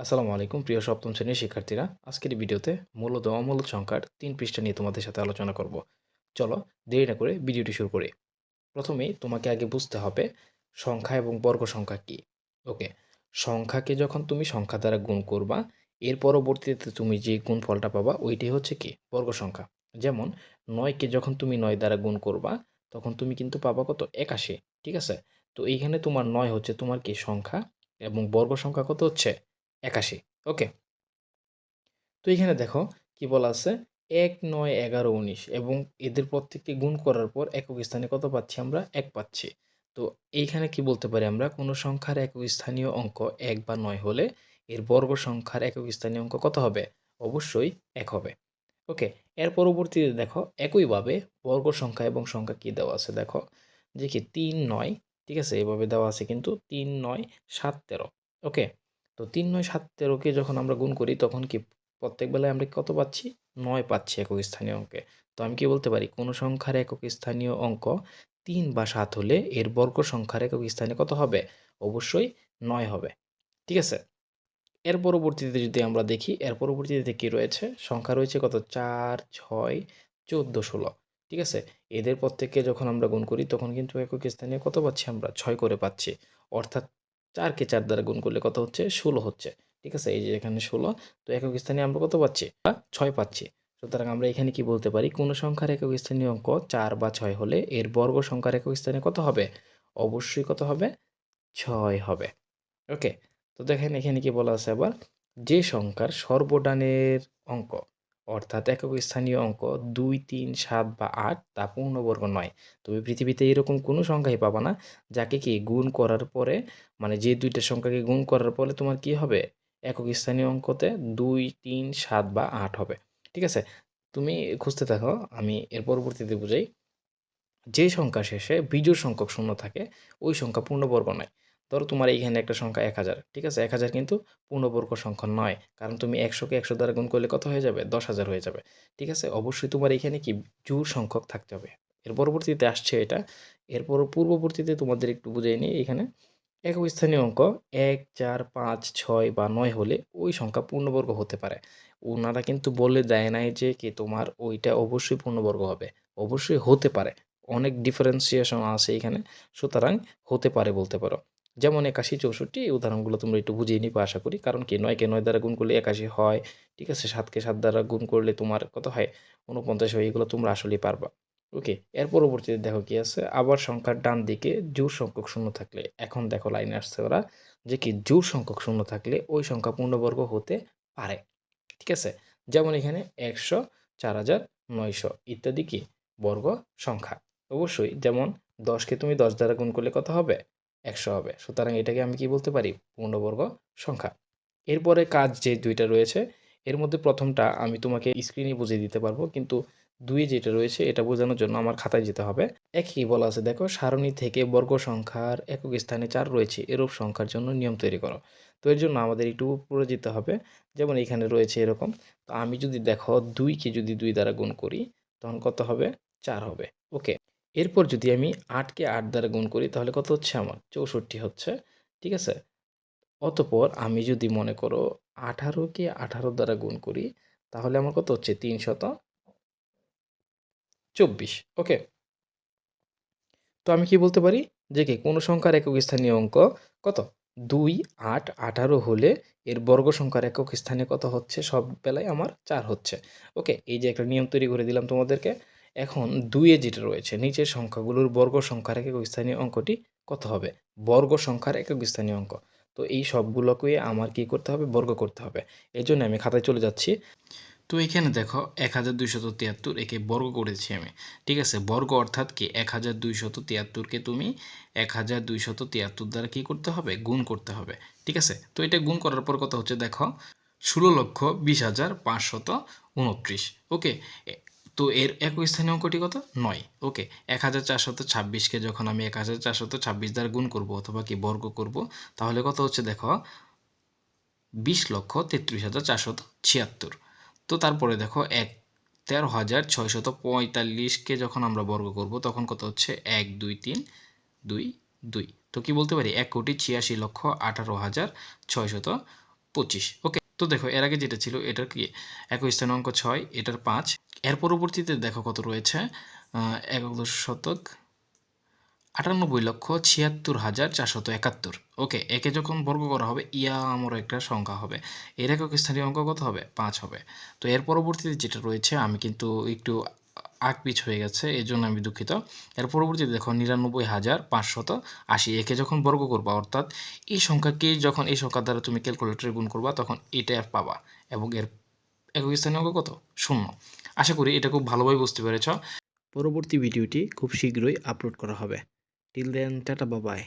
আসসালামু আলাইকুম, প্রিয় সপ্তম শ্রেণির শিক্ষার্থীরা। আজকের ভিডিওতে মূলত অমূলত সংখ্যার তিন পৃষ্ঠা নিয়ে তোমাদের সাথে আলোচনা করব। চলো, দেরি না করে ভিডিওটি শুরু করি। প্রথমেই তোমাকে আগে বুঝতে হবে সংখ্যা এবং বর্গ সংখ্যা কি। ওকে, সংখ্যাকে যখন তুমি সংখ্যা দ্বারা গুণ করবা, এর পরবর্তীতে তুমি যে গুণফলটা পাবা, ওইটাই হচ্ছে কি? বর্গ সংখ্যা। যেমন, নয়কে যখন তুমি নয় দ্বারা গুণ করবা, তখন তুমি কিন্তু পাবা কত? একাশি, ঠিক আছে? তো এইখানে তোমার নয় হচ্ছে তোমার কি? সংখ্যা এবং বর্গ সংখ্যা কত হচ্ছে? একাশি, ওকে? তো এখানে দেখো কি বলা আছে? এক নয় এগারো উনিশ এবং এদের প্রত্যেককে গুণ করার পর একক স্থানে কত পাচ্ছি আমরা? এক পাচ্ছি। তো এইখানে কি বলতে পারি আমরা? কোনো সংখ্যার একক স্থানীয় অঙ্ক এক বা নয় হলে এর বর্গ সংখ্যার একক স্থানীয় অঙ্ক কত হবে? অবশ্যই এক হবে। ওকে, এর পরবর্তীতে দেখো একইভাবে বর্গ সংখ্যা এবং সংখ্যা কি দেওয়া আছে? দেখো যে কি তিন নয়, ঠিক আছে? এভাবে দেওয়া আছে কিন্তু তিন নয় সাত তেরো, ওকে? তো তিন নয় সাত তেরোকে যখন আমরা গুণ করি, তখন কি প্রত্যেক বেলায় আমরা কত পাচ্ছি? নয় পাচ্ছি একক স্থানীয় অঙ্কে। তো আমি কি বলতে পারি? কোনো সংখ্যার একক স্থানীয় অঙ্ক তিন বা সাত হলে এর বর্গ সংখ্যার একক স্থানে কত হবে? অবশ্যই নয় হবে। ঠিক আছে? এর পরবর্তীতে যদি আমরা দেখি, এর পরবর্তীতে কি রয়েছে? সংখ্যা রয়েছে কত? চার, ছয়, চোদ্দ, ষোলো। ঠিক আছে? এদের প্রত্যেককে যখন আমরা গুণ করি, তখন কিন্তু একক স্থানে কত পাচ্ছি আমরা? ছয় করে পাচ্ছি। অর্থাৎ চারকে চার দ্বারা গুণ করলে কত হচ্ছে? ষোলো হচ্ছে। ঠিক আছে? এই যে এখানে ষোলো, তো একক স্থানে আমরা কত পাচ্ছি? বা ছয় পাচ্ছি। সুতরাং আমরা এখানে কি বলতে পারি? কোনো সংখ্যার একক স্থানীয় অঙ্ক চার বা ছয় হলে এর বর্গ সংখ্যার একক স্থানে কত হবে? অবশ্যই কত হবে? ছয় হবে। ওকে? তো দেখেন এখানে কি বলা আছে আবার? যে সংখ্যার সর্বডানের অঙ্ক। অর্থাৎ একক স্থানীয় অঙ্ক দুই, তিন, সাত বা আট, তা পূর্ণবর্গ নয়। তুমি পৃথিবীতে এরকম কোনো সংখ্যাই পাবা না, যাকে কি গুণ করার পরে মানে যে দুইটা সংখ্যাকে গুণ করার পরে তোমার কি হবে? একক স্থানীয় অঙ্কতে দুই, তিন, সাত বা আট হবে। ঠিক আছে? তুমি খুঁজতে থাকো, আমি এর পরবর্তীতে বুঝাই। যে সংখ্যা শেষে বিজোড় সংখ্যক শূন্য থাকে, ওই সংখ্যা পূর্ণবর্গ নয়। ধরো তোমার এইখানে একটা সংখ্যা এক হাজার, ঠিক আছে? এক হাজার কিন্তু পূর্ণবর্গ সংখ্যা নয়। কারণ তুমি একশোকে একশো দ্বারা গুণ করলে কত হয়ে যাবে? দশ হাজার হয়ে যাবে। ঠিক আছে? অবশ্যই তোমার এখানে কি জোড় সংখ্যক থাকতে হবে। এর পরবর্তীতে আসছে এটা। এরপর পূর্ববর্তীতে তোমাদের একটু বুঝিয়ে নিই। এখানে একক স্থানীয় অঙ্ক এক, চার, পাঁচ, ছয় বা নয় হলে ওই সংখ্যা পূর্ণবর্গ হতে পারে। ওনারা কিন্তু বলে দেয় নাই যে কি তোমার ওইটা অবশ্যই পূর্ণবর্গ হবে। অবশ্যই হতে পারে। অনেক ডিফারেন্সিয়েশন আছে এখানে। সুতরাং হতে পারে বলতে পারো। যেমন একাশি চৌষট্টি, এই উদাহরণগুলো তোমরা একটু বুঝিয়ে নিবে আশা করি। কারণ কি নয়কে নয় দ্বারা গুণ করলে একাশি হয়, ঠিক আছে? সাতকে সাত দ্বারা গুণ করলে তোমার কত হয়? উনপঞ্চাশ হয়, এগুলো তোমরা আসলেই পারবা। ওকে, এর পরবর্তীতে দেখো কি আছে? আবার সংখ্যার ডান দিকে জোর সংখ্যক শূন্য থাকলে, এখন দেখো লাইনে আসছে ওরা, যে কি জোর সংখ্যক শূন্য থাকলে ওই সংখ্যা পূর্ণবর্গ হতে পারে, ঠিক আছে? যেমন এখানে একশো, চার হাজার, নয়শো ইত্যাদি কি বর্গ সংখ্যা। অবশ্যই যেমন দশকে তুমি দশ দ্বারা গুণ করলে কত হবে? একশো হবে। সুতরাং এটাকে আমি কি বলতে পারি? পূর্ণবর্গ সংখ্যা। এরপরে কাজ যে দুইটা রয়েছে, এর মধ্যে প্রথমটা আমি তোমাকে স্ক্রিনে বুঝিয়ে দিতে পারব, কিন্তু দুই যেটা রয়েছে, এটা বোঝানোর জন্য আমার খাতায় যেতে হবে। একই বলা আছে, দেখো, সারণী থেকে বর্গ সংখ্যার একক স্থানে চার রয়েছে, এরূপ সংখ্যার জন্য নিয়ম তৈরি করো। তো এর জন্য আমাদের একটু উপরে যেতে হবে, যেমন এখানে রয়েছে এরকম। তো আমি যদি দেখো দুইকে যদি দুই দ্বারা গুণ করি, তখন কত হবে? চার হবে। ওকে এরপর যদি আমি আটকে আট দ্বারা গুণ করি, তাহলে কত হচ্ছে আমার? চৌষট্টি হচ্ছে, ঠিক আছে? অতপর আমি যদি মনে করো আঠারোকে আঠারো দ্বারা গুণ করি, তাহলে আমার কত হচ্ছে? তিনশত চব্বিশ, ওকে? তো আমি কি বলতে পারি? যে কি, কোনো সংখ্যার একক স্থানীয় অঙ্ক কত? দুই, আট, আঠারো হলে এর বর্গ সংখ্যার একক স্থানে কত হচ্ছে? সব বেলায় আমার চার হচ্ছে, ওকে? এই যে একটা নিয়ম তৈরি করে দিলাম তোমাদেরকে। এখন দুইয়ে যেটা রয়েছে, নিচের সংখ্যাগুলোর বর্গ সংখ্যার একক স্থানীয় অঙ্কটি কত হবে? বর্গ সংখ্যার একক স্থানীয় অঙ্ক। তো এই সবগুলোকে আমার কি করতে হবে? বর্গ করতে হবে। এই জন্য আমি খাতায় চলে যাচ্ছি। তো এখানে দেখো এক হাজার দুইশত তিয়াত্তর একে বর্গ করেছি আমি। ঠিক আছে? বর্গ অর্থাৎ কি? এক হাজার দুইশত তিয়াত্তরকে তুমি এক হাজার দুইশত তিয়াত্তর দ্বারা কী করতে হবে? গুণ করতে হবে। ঠিক আছে? তো এটা গুণ করার পর কথা হচ্ছে? দেখো, ষোলো লক্ষ বিশ হাজার পাঁচশত উনত্রিশ। ওকে? তো এর একই স্থানীয় অঙ্কটি কত? নয়। ওকে, এক হাজার চারশত ছাব্বিশকে যখন আমি এক হাজার চারশত ছাব্বিশ দ্বারা গুণ করব অথবা কি বর্গ করব, তাহলে কত হচ্ছে দেখো? বিশ লক্ষ তেত্রিশ হাজার চারশত ছিয়াত্তর। তো তারপরে দেখো, এক তেরো হাজার ছয়শত পঁয়তাল্লিশকে যখন আমরা বর্গ করব, তখন কত হচ্ছে? এক, দুই, তিন, দুই দুই। তো কি বলতে পারি? এক কোটি ছিয়াশি লক্ষ আঠারো হাজার ছয়শত পঁচিশ। ওকে তো দেখো, এর আগে যেটা ছিল এটার কি? একই স্থানে অঙ্ক ছয়, এটার পাঁচ। এর পরবর্তীতে দেখো কত রয়েছে? একদশ শতক, আটানব্বই লক্ষ ছিয়াত্তর হাজার চারশত একাত্তর। ওকে, একে যখন বর্গ করা হবে, ইয়া আমার একটা সংখ্যা হবে। এর একক স্থানীয় অঙ্ক কত হবে? পাঁচ হবে। তো এর পরবর্তীতে যেটা রয়েছে, আমি কিন্তু একটু আগ পিছ হয়ে গেছে এই জন্য আমি দুঃখিত। এর পরবর্তীতে দেখো নিরানব্বই হাজার পাঁচশত আশি, একে যখন বর্গ করবা, অর্থাৎ এই সংখ্যাকে যখন এই সংখ্যা দ্বারা তুমি ক্যালকুলেটরে গুণ করবা, তখন এটা আর পাবা এবং এর একক স্থানীয় কত? শূন্য। আশা করি এটা খুব ভালোভাবে বুঝতে পেরেছ। পরবর্তী ভিডিওটি খুব শীঘ্রই আপলোড করা হবে। টিল দেন টাটা বাবাই